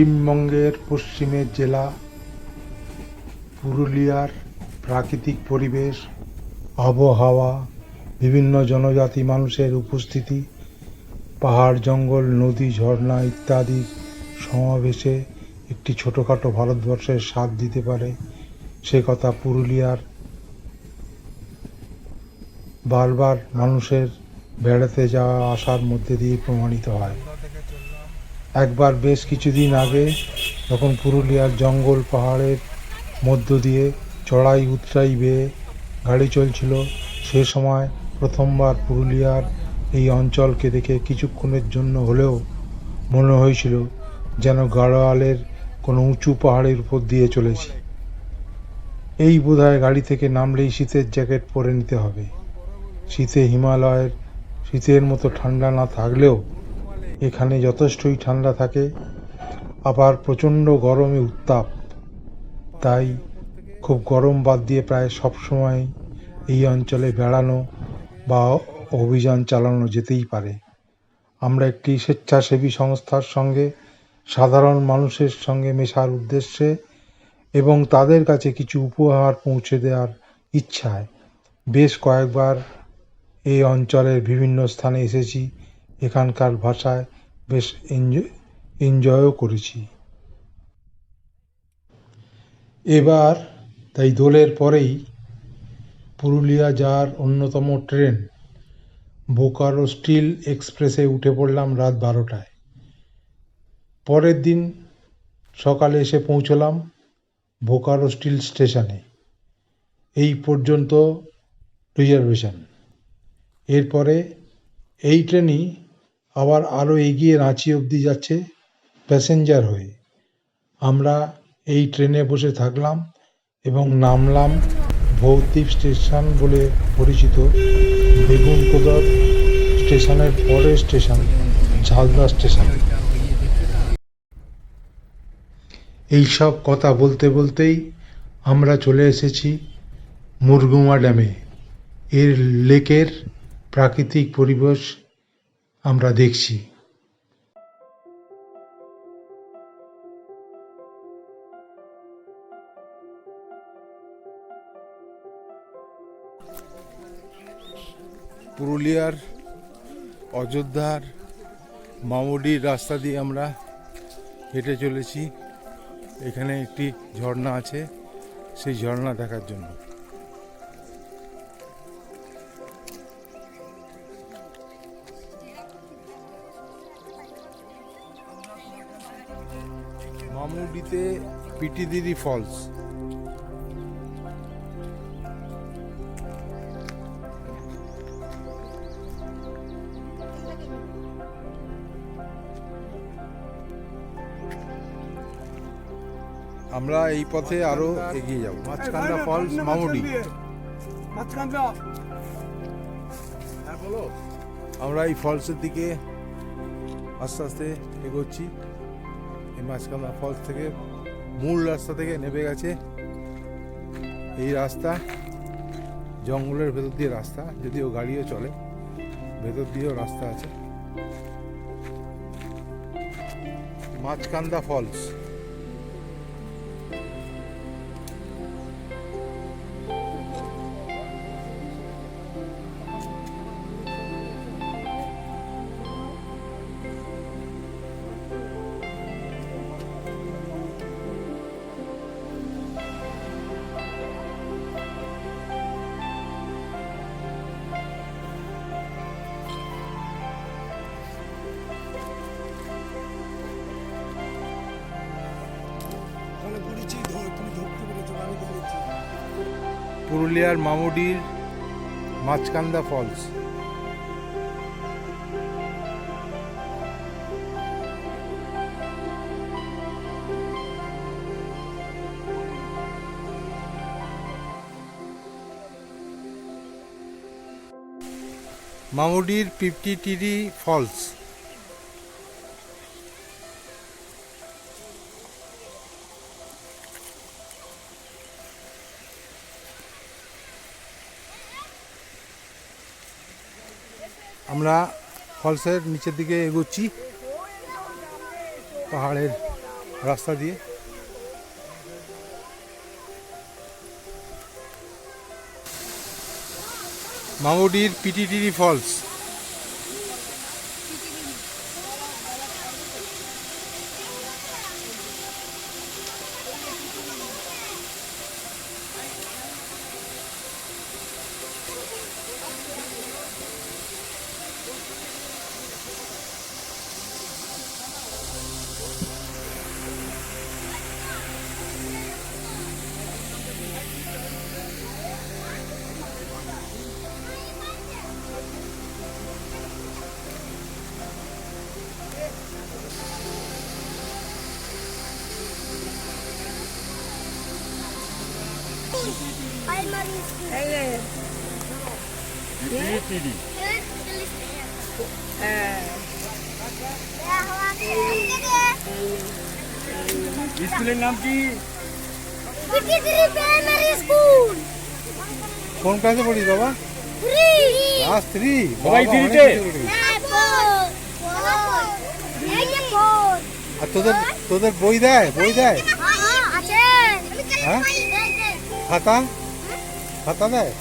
পশ্চিমবঙ্গের পশ্চিমের জেলা, পুরুলিয়ার প্রাকৃতিক পরিবেশ, আবহাওয়া, বিভিন্ন জনজাতি মানুষের উপস্থিতি, পাহাড়, জঙ্গল, নদী, ঝর্ণা ইত্যাদি সমাবেশে একটি ছোটোখাটো ভারতবর্ষের স্বাদ দিতে পারে। সে কথা পুরুলিয়ার বারবার মানুষের বেড়াতে যাওয়া আসার মধ্যে দিয়ে প্রমাণিত হয়। একবার বেশ কিছুদিন আগে যখন পুরুলিয়ার জঙ্গল পাহাড়ের মধ্য দিয়ে চড়াই উতরাই বেয়ে গাড়ি চলছিল, সে সময় প্রথমবার পুরুলিয়ার এই অঞ্চলকে দেখে কিছুক্ষণের জন্য হলেও মনে হয়েছিল যেন গাড়োয়ালের কোনো উঁচু পাহাড়ের উপর দিয়ে চলেছি। এই বোধহয় গাড়ি থেকে নামলেই শীতের জ্যাকেট পরে নিতে হবে। শীতে হিমালয়ের, শীতের মতো ঠান্ডা না থাকলেও এখানে যথেষ্টই ঠান্ডা থাকে, আবার প্রচণ্ড গরমে উত্তাপ। তাই খুব গরম বাদ দিয়ে প্রায় সব সময় এই অঞ্চলে বেড়ানো বা অভিযান চালানো যেতেই পারে। আমরা একটি স্বেচ্ছাসেবী সংস্থার সঙ্গে, সাধারণ মানুষের সঙ্গে মেশার উদ্দেশ্যে এবং তাদের কাছে কিছু উপহার পৌঁছে দেওয়ার ইচ্ছায় বেশ কয়েকবার এই অঞ্চলের বিভিন্ন স্থানে এসেছি। এখানকার ভাষায় বেশ এনজয় এনজয়ও করেছি। এবার তাই দোলের পরেই পুরুলিয়া যাওয়ার অন্যতম ট্রেন বোকারো স্টিল এক্সপ্রেসে উঠে পড়লাম রাত বারোটায়। পরের দিন সকালে এসে পৌঁছলাম বোকারো স্টিল স্টেশনে। এই পর্যন্ত রিজার্ভেশন। এরপরে এই ট্রেনই আবার আরও এগিয়ে রাঁচি অবধি যাচ্ছে প্যাসেঞ্জার হয়ে। আমরা এই ট্রেনে বসে থাকলাম এবং নামলাম ভৌতিক স্টেশন বলে পরিচিত বেগুনকোদর স্টেশনের পরের স্টেশন, ঝালদা স্টেশন। এইসব কথা বলতে বলতেই আমরা চলে এসেছি মুরগুমা ড্যামে। এর লেকের প্রাকৃতিক পরিবেশ আমরা দেখছি। পুরুলিয়ার অযোধ্যার মামুডির রাস্তা দিয়ে আমরা হেঁটে চলেছি। এখানে একটি ঝর্ণা আছে, সেই ঝর্ণা দেখার জন্য। মামুডিতে পিটিদিরি ফলস আমরা এই পথে আরও এগিয়ে যাব। মাছকান্দা ফলস মামুডি আমরা এই ফলসের দিকে আস্তে আস্তে এগোচ্ছি। এই মাঝকান্দা ফলস থেকে মূল রাস্তা থেকে নেমে গেছে। এই রাস্তা জঙ্গলের ভেতর দিয়ে রাস্তা, যদিও গাড়িও চলে, ভেতর দিয়েও রাস্তা আছে। মাছকান্দা ফলস। পুরুলিয়ার মামুডির মাছকান্দা ফলস। মামুডির পিপটিটিরি ফলস। আমরা ফলসের নিচের দিকে এগোচ্ছি। পাহাড়ের রাস্তা দিয়ে। মামুডির পিটিটিরি ফলস। স্কুলের নাম কি? কোন ক্লাসে পড়িস বাবা? ক্লাস থ্রি সবাই থ্রিতে? আর তোদের তোদের বই দেয়? বই দেয়? আছে। হ্যাঁ? খাতা? খাতা দেয়?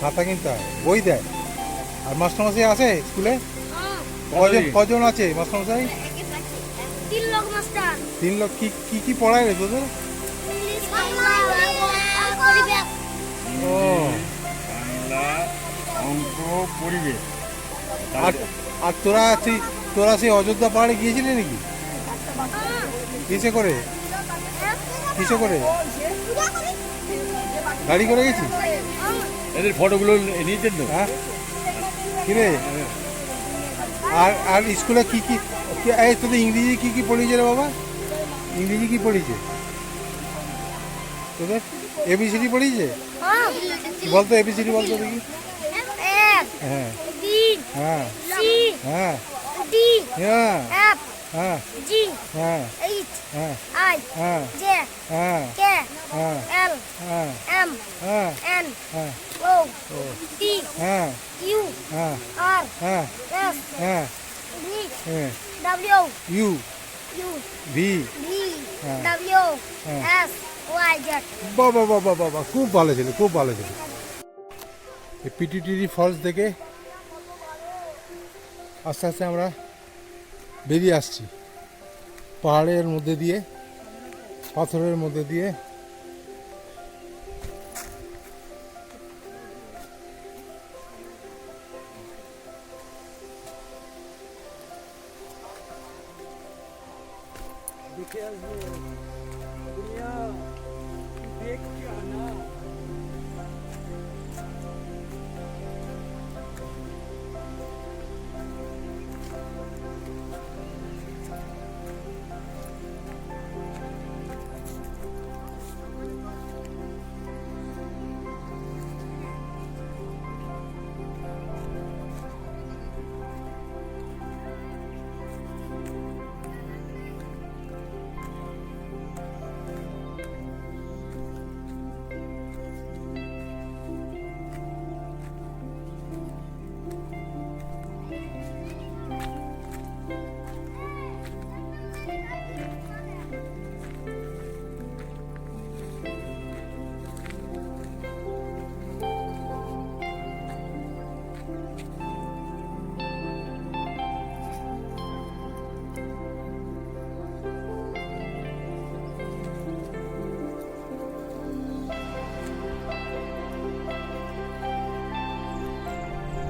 খাতা কিনতে হয়? বই দেয়? আর মাস্টারমশাই আছে স্কুলে? কজন কজন আছে মাস্টারমশাই? তিন লোক মাস্টার। তিন লোক কি কি কি পড়ায় রে তোদের? ও। বাংলা অঙ্ক পরিবেশ। আর আর তোরা সেই তোরা সেই অযোধ্যা পাহাড়ে গিয়েছিলি নাকি? কিসে করে? কিসে করে? গাড়ি করে গেছিস? এদের ফটোগুলো নিয়েছেন তো হ্যাঁ? কিরে? আর আর স্কুলে কি কি এই তোদের ইংরেজি কি কি পড়িয়েছে রে বাবা? ইংরেজি কি পড়িয়েছে? তোদের এবিসিডি পড়িয়েছে? বলতো এবিসিডি বলতো দেখি। এক হ্যাঁ। তিন হ্যাঁ। সি হ্যাঁ। ডি হ্যাঁ। এফ হ্যাঁ জি হ্যাঁ। এইচ হ্যাঁ। আই হ্যাঁ। জে হ্যাঁ। কে হ্যাঁ। এল হ্যাঁ। এম হ্যাঁ। এন হ্যাঁ। ও ও। হ্যাঁ। ইউ হ্যাঁ। আর হ্যাঁ। এস হ্যাঁ। ভি হ্যাঁ। W U U V V. W. S Y Z. বাবা বাবা বাবা খুব ভালো ছিল খুব ভালো ছিল। এই পিটিটিরি ফলস দেখে আস্তে আস্তে আমরা বেরিয়ে আসছি। পাহাড়ের মধ্যে দিয়ে পাথরের মধ্যে দিয়ে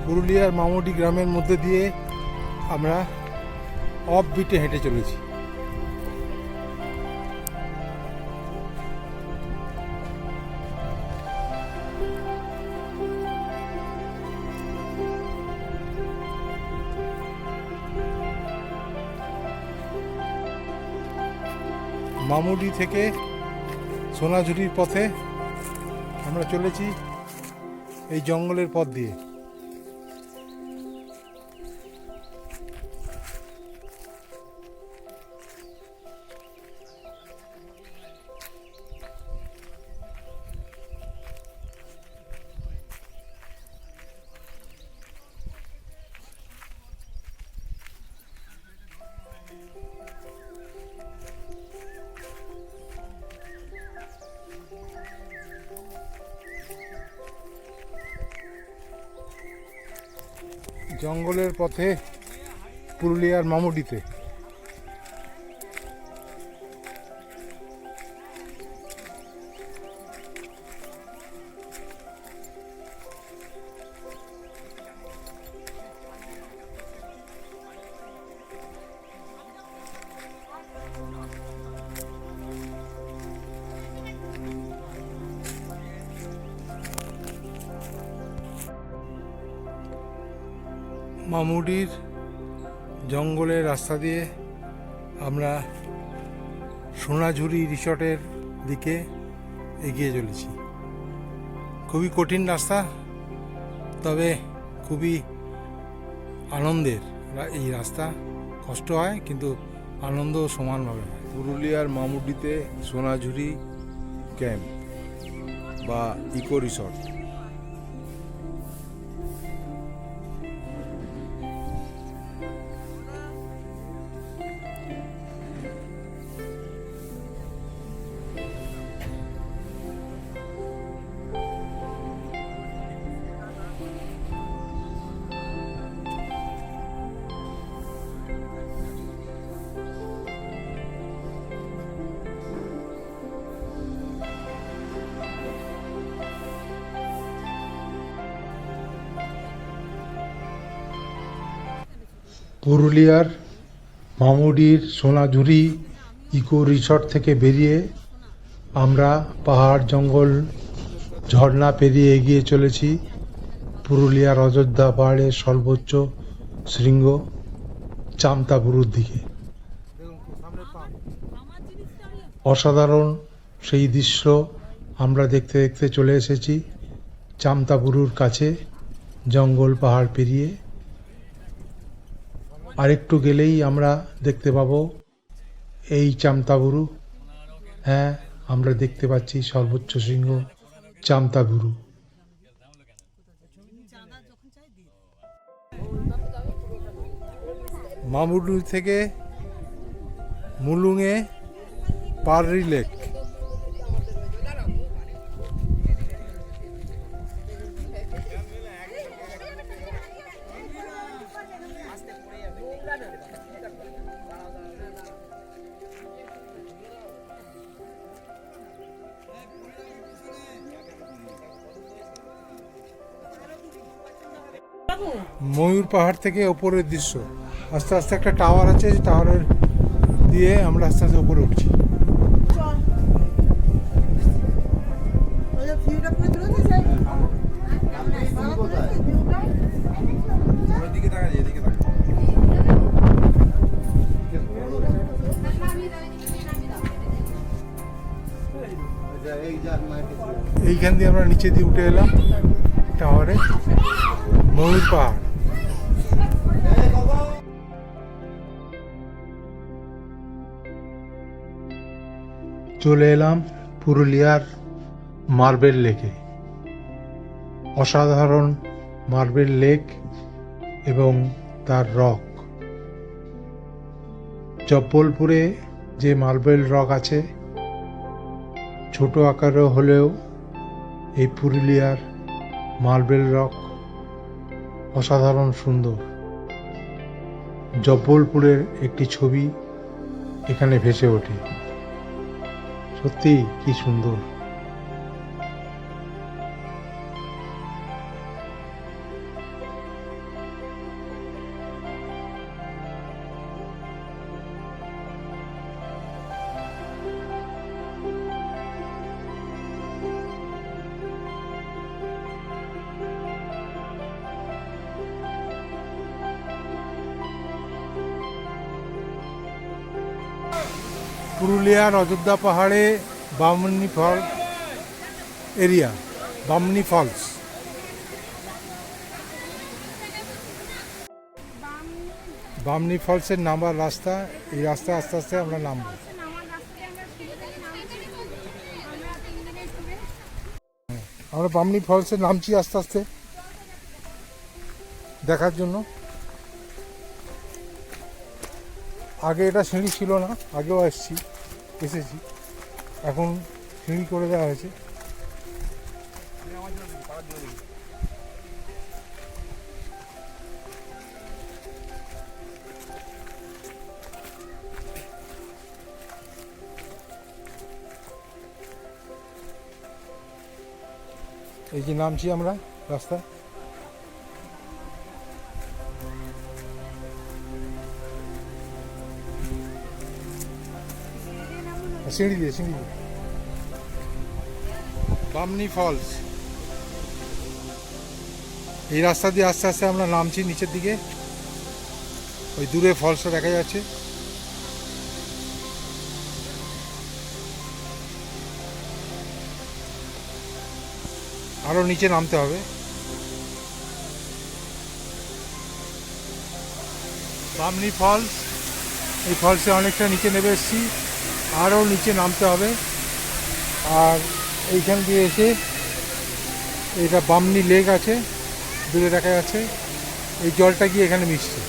পুরুলিয়ার মামুটি গ্রামের মধ্যে দিয়ে আমরা অফ বিটে হেঁটে চলেছি। মামুডি থেকে সোনাঝুরির পথে আমরা চলেছি এই জঙ্গলের পথ দিয়ে। জঙ্গলের পথে পুরুলিয়ার মামুডিতে মামুডির জঙ্গলের রাস্তা দিয়ে আমরা সোনাঝুরি রিসর্টের দিকে এগিয়ে চলেছি। খুবই কঠিন রাস্তা, তবে খুবই আনন্দের এই রাস্তা। কষ্ট হয়, কিন্তু আনন্দ সমানভাবে হয়। পুরুলিয়ার মামুডিতে সোনাঝুরি ক্যাম্প বা ইকো রিসর্ট। পুরুলিয়ার মামুডির সোনাঝুরি ইকো রিসর্ট থেকে বেরিয়ে আমরা পাহাড়, জঙ্গল, ঝর্ণা পেরিয়ে এগিয়ে চলেছি। পুরুলিয়ার অযোধ্যা পাহাড়ের সর্বোচ্চ শৃঙ্গ চামতাপুরুর দিকে। অসাধারণ সেই দৃশ্য আমরা দেখতে দেখতে চলে এসেছি। চামতাপুরুর কাছে জঙ্গল পাহাড় পেরিয়ে আরেকটু গেলেই আমরা দেখতে পাবো এই চামতাবুরু হ্যাঁ আমরা দেখতে পাচ্ছি সর্বোচ্চ সিংহ চামতাবুরু মামুডু থেকে মুলুঙে পাররি লেক ময়ূর পাহাড় থেকে ওপরের দৃশ্য। আস্তে আস্তে একটা টাওয়ার আছে টাওয়ারের দিয়ে আমরা আস্তে আস্তে উপরে উঠছি। এইখান দিয়ে আমরা নিচে দিয়ে উঠে এলাম। চলে এলাম পুরুলিয়ার মার্বেল লেকে। অসাধারণ মার্বেল লেক এবং তার রক। জব্বলপুরে যে মার্বেল রক আছে, ছোট আকারে হলেও এই পুরুলিয়ার মার্বেল রক অসাধারণ সুন্দর। জব্বলপুরের একটি ছবি এখানে ভেসে ওঠে। সত্যি কি সুন্দর। পুরুলিয়ার অযোধ্যা পাহাড়ে Bamni fall area, Bamni falls. Bamni ফলসের নামার রাস্তা, এই রাস্তা আস্তে আস্তে আমরা নামবো। আমরা বামনি ফলসে নামছি আস্তে আস্তে। দেখার জন্য। আগে এটা সিঁড়ি ছিল না, আগেও এসছি, এসেছি। এখন সিঁড়ি করে দেওয়া হয়েছে। এই যে নামছি আমরা রাস্তা। সিঁড়ি দিয়ে সিঁড়ি দিয়ে। বামনি ফলস। এই রাস্তা দিয়ে আস্তে আস্তে আমরা নামছি নিচের দিকে। ওই দূরে ফলসটা দেখা যাচ্ছে। আরও নিচে নামতে হবে। বামনি ফলস, এই ফলসে অনেকটা নিচে নেমে এসেছি। আরও নিচে নামতে হবে। আর এইখান দিয়ে এসে এটা বামনি লেক আছে, দূরে দেখা যাচ্ছে। এই জলটা গিয়ে এখানে মিশছে।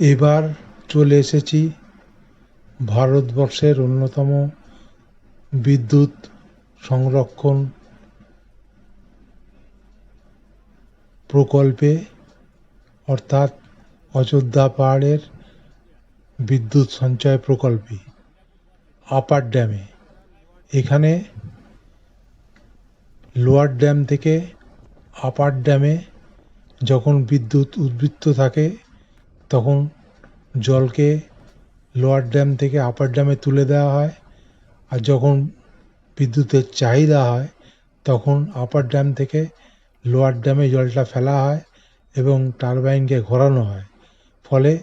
এবার চলে এসেছি ভারতবর্ষের অন্যতম বিদ্যুৎ সংরক্ষণ প্রকল্পে, অর্থাৎ অযোধ্যা পাহাড়ের বিদ্যুৎ সঞ্চয় প্রকল্পে, আপার ড্যামে। এখানে লোয়ার ড্যাম থেকে আপার ড্যামে যখন বিদ্যুৎ উদ্বৃত্ত থাকে তখন জলকে লোয়ার ড্যাম থেকে আপার ড্যামে তুলে দেওয়া হয়। আর যখন বিদ্যুতের চাহিদা হয়, তখন আপার ড্যাম থেকে লোয়ার ড্যামে জলটা ফেলা হয় এবং টারবাইনকে ঘোরানো হয়। ফলে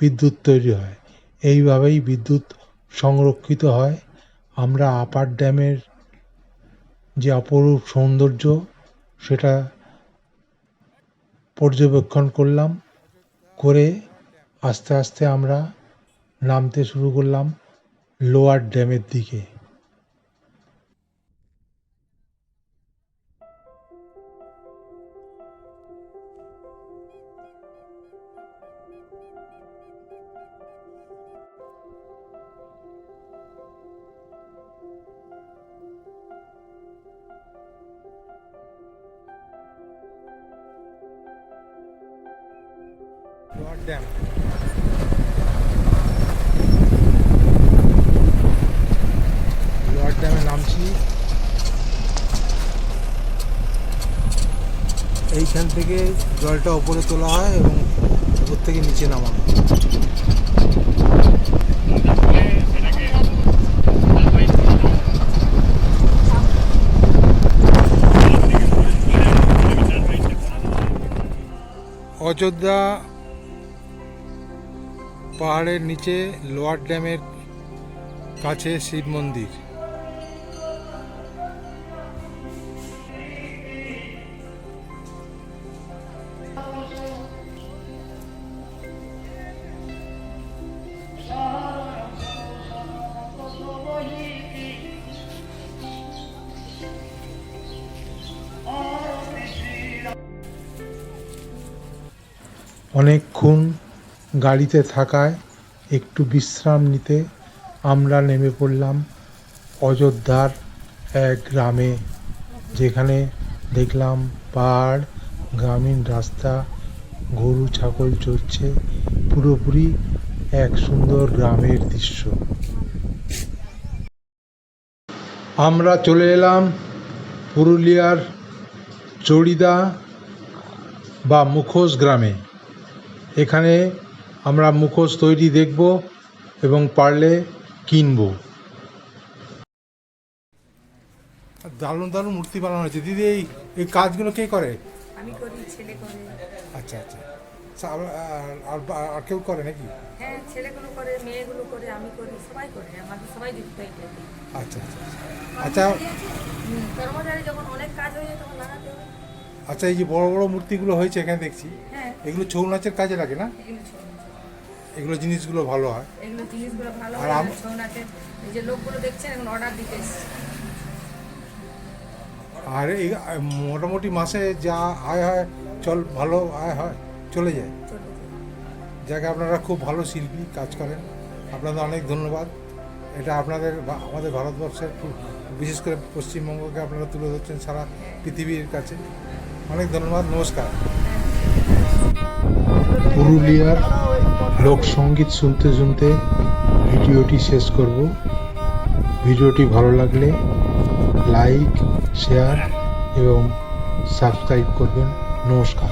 বিদ্যুৎ তৈরি হয়। এইভাবেই বিদ্যুৎ সংরক্ষিত হয়। আমরা আপার ড্যামের যে অপরূপ সৌন্দর্য, সেটা পর্যবেক্ষণ করলাম। করে আস্তে আস্তে আমরা নামতে শুরু করলাম লোয়ার ড্যামের দিকে। এইখান থেকে জলটা ওপরে তোলা হয় এবং ওপর থেকে নিচে নামানো অযোধ্যা পাহাড়ের নিচে লোয়ার ড্যামের কাছে শিব মন্দির। অনেকক্ষণ গাড়িতে থাকায় একটু বিশ্রাম নিতে আমরা নেমে পড়লাম অযোধ্যার এক গ্রামে, যেখানে দেখলাম পাহাড়, গ্রামীণ রাস্তা, গরু ছাগল চড়ছে, পুরোপুরি এক সুন্দর গ্রামের দৃশ্য। আমরা চলে এলাম পুরুলিয়ার চড়িদা বা মুখোশ গ্রামে। এখানে আমরা মুখোশ তৈরি দেখব এবং পারলে কিনবো। দারুণ দারুণ মূর্তি বানানো হয়েছে। দিদি এই এই কাজগুলো কে করে? আমি করি ছেলে করে। আচ্ছা আচ্ছা। আর- আর- আর আর কেউ করে নাকি? হ্যাঁ ছেলেগুলো করে মেয়েগুলো করে আমি করি সবাই করে আমাদের সবাই যুক্ত আচ্ছা আচ্ছা আচ্ছা। কর্মচারী যখন অনেক কাজ হয়ে যায় তখন লাগাতে আচ্ছা এই যে বড় বড় মূর্তিগুলো হয়েছে এখানে দেখছি হ্যাঁ। এগুলো ছৌ নাচের কাজে লাগে না? এগুলো জিনিসগুলো ভালো হয়। এগুলো জিনিসগুলো ভালো আর হয় আম- ছৌ নাচের এই যে লোকগুলো দেখছেন এখন অর্ডার দিতে আর এই মোটামুটি মাসে যা আয় হয় চল ভালো আয় হয় চলে যায়। যাকে আপনারা খুব ভালো শিল্পী কাজ করেন আপনাদের অনেক ধন্যবাদ। এটা আপনাদের আমাদের ভারতবর্ষের বিশেষ করে পশ্চিমবঙ্গকে আপনারা তুলে ধরছেন সারা পৃথিবীর কাছে। অনেক ধন্যবাদ, নমস্কার। পুরুলিয়ার লোকসঙ্গীত শুনতে শুনতে ভিডিওটি শেষ করব। ভিডিওটি ভালো লাগলে লাইক, শেয়ার এবং সাবস্ক্রাইব করবেন। নমস্কার।